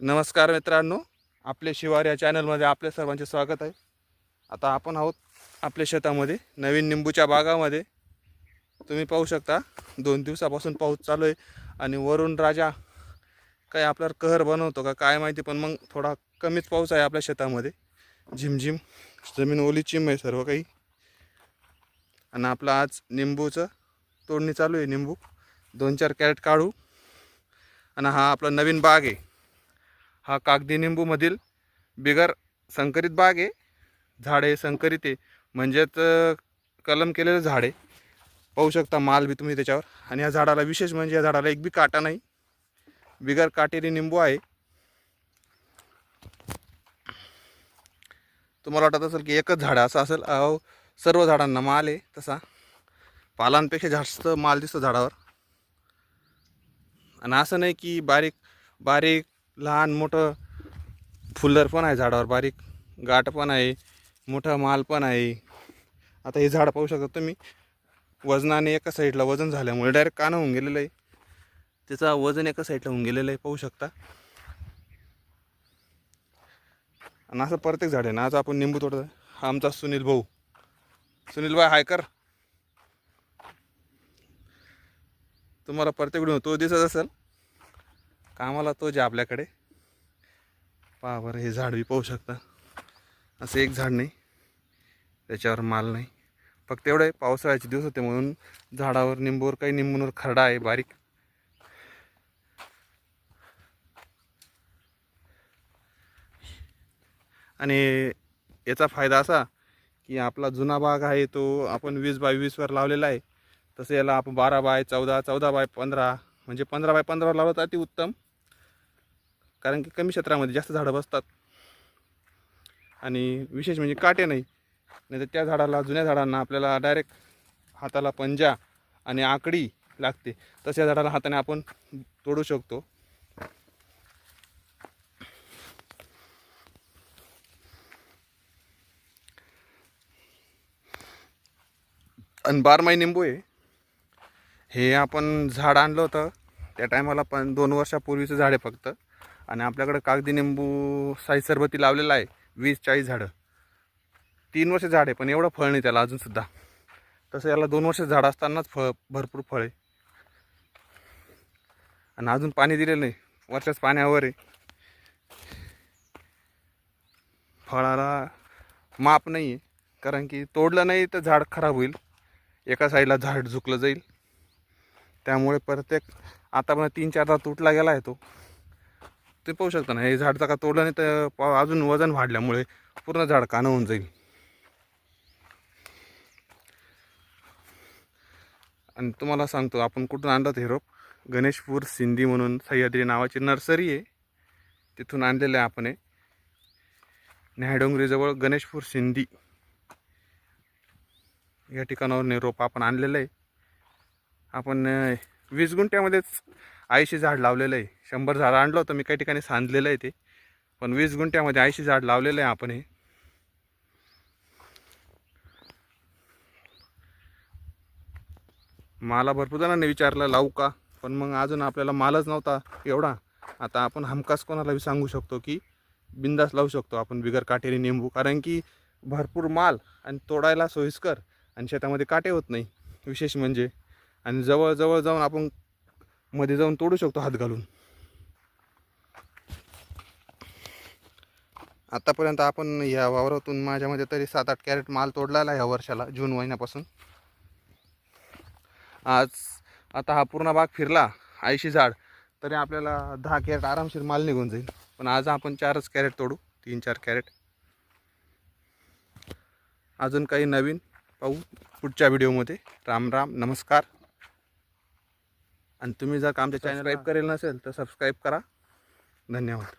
नमस्कार मित्रांनो आपले शिवार या चॅनलमध्ये आपल्या सर्वांचे स्वागत आहे. आता आपण आहोत आपल्या शेतामध्ये नवीन निंबूच्या बागामध्ये. तुम्ही पाहू शकता दोन दिवसापासून पाऊस चालू आहे आणि वरून राजा काय आपल्यावर कहर बनवतो का काय माहिती पण मग थोडा कमीच पाऊस आहे आपल्या शेतामध्ये. झिमझिम जमीन ओली चिम आहे सर्व काही. आणि आपलं आज निंबूचं तोडणी चालू आहे निंबू. दोन चार कॅरेट काढू. आणि हा आपला नवीन बाग आहे. हा कागदी निंबूमधील बिगर संकरित बाग आहे. झाड आहे संकरित आहे. म्हणजेच कलम केलेलं झाड आहे. पाहू शकता माल बी तुम्ही त्याच्यावर. आणि या झाडाला विशेष म्हणजे या झाडाला एक बी काटा नाही. बिगर काटेरी निंबू आहे. तुम्हाला वाटत असेल की एकच झाड असं असेल. अहो सर्व झाडांना माल आहे तसा. पालांपेक्षा जास्त माल दिसतो झाडावर. आणि असं नाही की बारीक बारीक लहान मोठं फुल्लर पण आहे झाडावर बारीक गाठ पण आहे मोठा माल पण आहे. आता हे झाड पाहू शकता तुम्ही वजनाने एका साईडला वजन झाल्यामुळे डायरेक्ट कानं होऊन गेलेलं आहे. त्याचा वजन एका साईडला होऊन गेलेलं आहे पाहू शकता. आणि असं प्रत्येक झाड आहे ना आज आपण निंबू तोडतो हा आमचा सुनील भाऊ. सुनील भाई हाय कर. तुम्हाला प्रत्येक तो दिसत असेल. कामाला तो जे आपल्याकडे. पावर हे झाड बी पाहू शकता. असं एक झाड नाही. त्याच्यावर माल नाही. फक्त एवढं पावसाळ्याचे दिवस होते म्हणून झाडावर निंबूवर काही निंबूंवर खरडा आहे बारीक. आणि याचा फायदा असा की आपला जुना बाग आहे तो आपण वीस बाय वीसवर लावलेला आहे. तसं याला आपण बारा बाय चौदा चौदा बाय पंधरा म्हणजे पंधरा बाय पंधरावर लावलं तर अति उत्तम कारण की कमी क्षेत्रामध्ये जास्त झाडं बसतात. आणि विशेष म्हणजे काटे नाही. नाही तर त्या झाडाला जुन्या झाडांना आपल्याला डायरेक्ट हाताला पंजा आणि आकडी लागते. तशा झाडाला हाताने आपण तोडू शकतो. आणि बारमाही निंबू आहे. हे आपण झाड आणलं होतं. त्या टायमाला पण दोन वर्षापूर्वीचं झाड आहे फक्त. आणि आपल्याकडं कागदी निंबू साई सरबती लावलेला आहे वीस चाळीस झाडं. तीन वर्ष झाड आहे पण एवढं फळ नाही त्याला अजूनसुद्धा तसं याला दोन वर्ष झाड असतानाच फळ भरपूर फळ आहे. आणि अजून पाणी दिलेलं नाही वर्षाच पाण्यावर आहे. फळाला माप नाही आहे कारण की तोडलं नाही तर झाड खराब होईल. एका साईडला झाड झुकलं जाईल. त्यामुळे प्रत्येक आता पण तीन चारदा तुटला गेला आहे तो. ते पाहू शकता ना हे झाड का तोडलं नाही तर अजून वजन वाढल्यामुळे पूर्ण झाड कानं होऊन जाईल. आणि तुम्हाला सांगतो आपण कुठून आणलात हे रोप? गणेशपूर सिंधी म्हणून सह्याद्री नावाची नर्सरी आहे. तिथून आणलेलं आहे आपण हे. न्यायडोंगरीजवळ गणेशपूर सिंधी. या ठिकाणावरून रोप आपण आणलेलं आहे. आपण वीस गुंठ्यामध्येच ऐंशी झाड लावलेलं आहे शंभर झाड आणलं होतं मी काही ठिकाणी सांधलेलं आहे ते. पण वीस गुंठ्यामध्ये ऐंशी झाड लावलेलं आहे आपण हे. मला भरपूर जणांनी विचारलं लावू का? पण मग अजून आपल्याला मालच नव्हता एवढा. आता आपण हमखास कोणालाही सांगू शकतो की बिंदास लावू शकतो आपण बिगर काटेरी निंबू. कारण की भरपूर माल आणि तोडायला सोयीस्कर आणि शेतामध्ये काटे होत नाही. विशेष म्हणजे. आणि जवळजवळ जाऊन आपण मध्ये जाऊन तोडू शकतो हात घालून. आतापर्यंत आपण या वावरातून माझ्यामध्ये तरी सात आठ कॅरेट माल तोडलेला आहे ह्या वर्षाला जून महिन्यापासून. आज आता हा पूर्ण बाग फिरला ऐंशी झाड तरी आपल्याला दहा कॅरेट आरामशीर माल निघून जाईल. पण आज आपण चारच कॅरेट तोडू तीन चार कॅरेट. अजून काही नवीन पाहू पुढच्या व्हिडिओमध्ये. राम राम नमस्कार. आणि तुम्ही जर का आमच्या चॅनल सबस्क्राईब करेल नसेल तर सबस्क्राईब करा. धन्यवाद.